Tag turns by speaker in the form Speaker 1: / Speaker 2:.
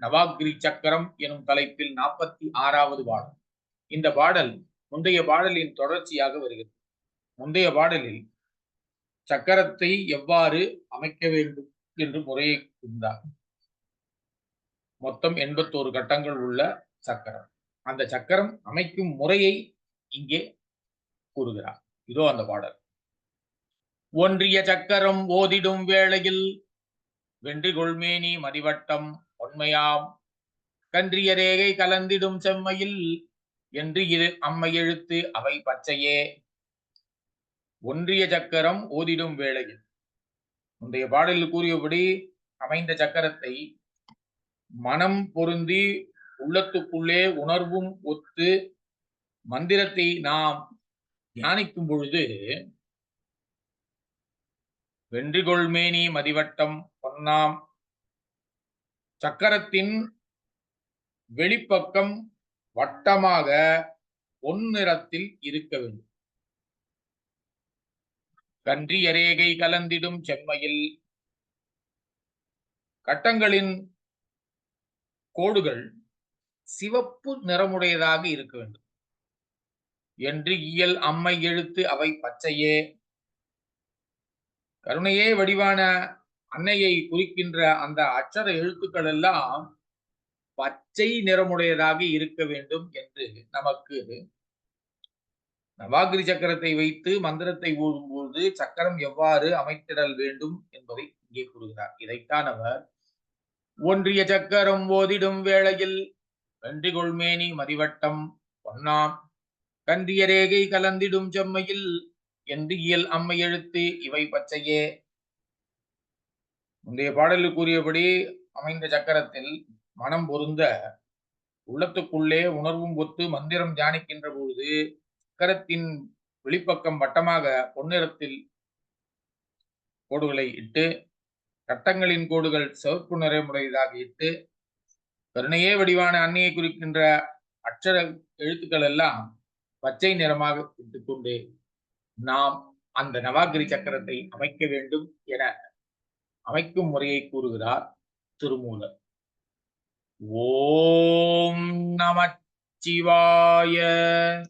Speaker 1: நவாகிரி சக்கரம் எனும் தலைப்பில் நாற்பத்தி ஆறாவது பாடல். இந்த பாடல் முந்தைய பாடலின் தொடர்ச்சியாக வருகிறது. முந்தைய பாடலில் சக்கரத்தை எவ்வாறு அமைக்க வேண்டும் என்று முறையை இருந்தார் மொத்தம் எண்பத்தோரு கட்டங்கள் உள்ள சக்கரம். அந்த சக்கரம் அமைக்கும் முறையை இங்கே கூறுகிறார். இதோ அந்த பாடல். ஒன்றிய சக்கரம் ஓதிடும் வேளையில் வென்றிகொள்மேனி மதிவட்டம் தொன்மையாம் கன்றிய ரேகை கலந்திடும் செம்மையில் என்று இரு அம்மை எழுத்து அவை பச்சையே. ஒன்றிய சக்கரம் ஓதிடும் வேளையில். முந்தைய பாடலில் கூறியபடி அமைந்த சக்கரத்தை மனம் பொருந்தி உள்ளத்துக்குள்ளே உணர்வும் ஒத்து மந்திரத்தை நாம் தியானிக்கும் பொழுது வென்றிகொள்மேனி மதிவட்டம் பொன்னாம் சக்கரத்தின் வெளிப்பக்கம் வட்டமாக பொன்னிறத்தில் இருக்க வேண்டும். கன்றியரேகை கலந்திடும் செம்மையில் கட்டங்களின் கோடுகள் சிவப்பு நிறமுடையதாக இருக்க வேண்டும். என்று இயல் அம்மை எழுத்து அவை பச்சையே. கருணையே வடிவான அன்னையை குறிக்கின்ற அந்த அச்சர எழுத்துக்கள் எல்லாம் பச்சை நிறமுடையதாக இருக்க வேண்டும் என்று நமக்கு நவாகிரி சக்கரத்தை வைத்து மந்திரத்தை ஓடும்போது சக்கரம் எவ்வாறு அமைத்திடல் வேண்டும் என்பதை இங்கே கூறுகிறார். இதைத்தான் அவர் ஒன்றிய சக்கரம் ஓதிடும் வேளையில் வென்றிகொள்மேனி மதிவட்டம் பொன்னாம் கன்றிய ரேகை கலந்திடும் செம்மையில் என்று இயல் அம்மை எழுத்து இவை பச்சையே முந்தைய பாடலில் கூறியபடி அமைந்த சக்கரத்தில் மனம் பொருந்த உள்ளத்துக்குள்ளே உணர்வும் ஒத்து மந்திரம் தியானிக்கின்ற பொழுது சக்கரத்தின் வெளிப்பக்கம் வட்டமாக பொன்னிறத்தில் கோடுகளை இட்டு கட்டங்களின் கோடுகள் சிவப்பு நிறைமுடையதாக இட்டு கருணையே வடிவான அன்னையை குறிக்கின்ற அச்சர எழுத்துக்கள் எல்லாம் பச்சை நிறமாக இட்டுக்கொண்டு நாம் அந்த நவாகிரி சக்கரத்தை அமைக்க வேண்டும் என அமைக்கும் முறையை கூறுகிறார் திருமூலர். ஓம் நமச்சிவாய.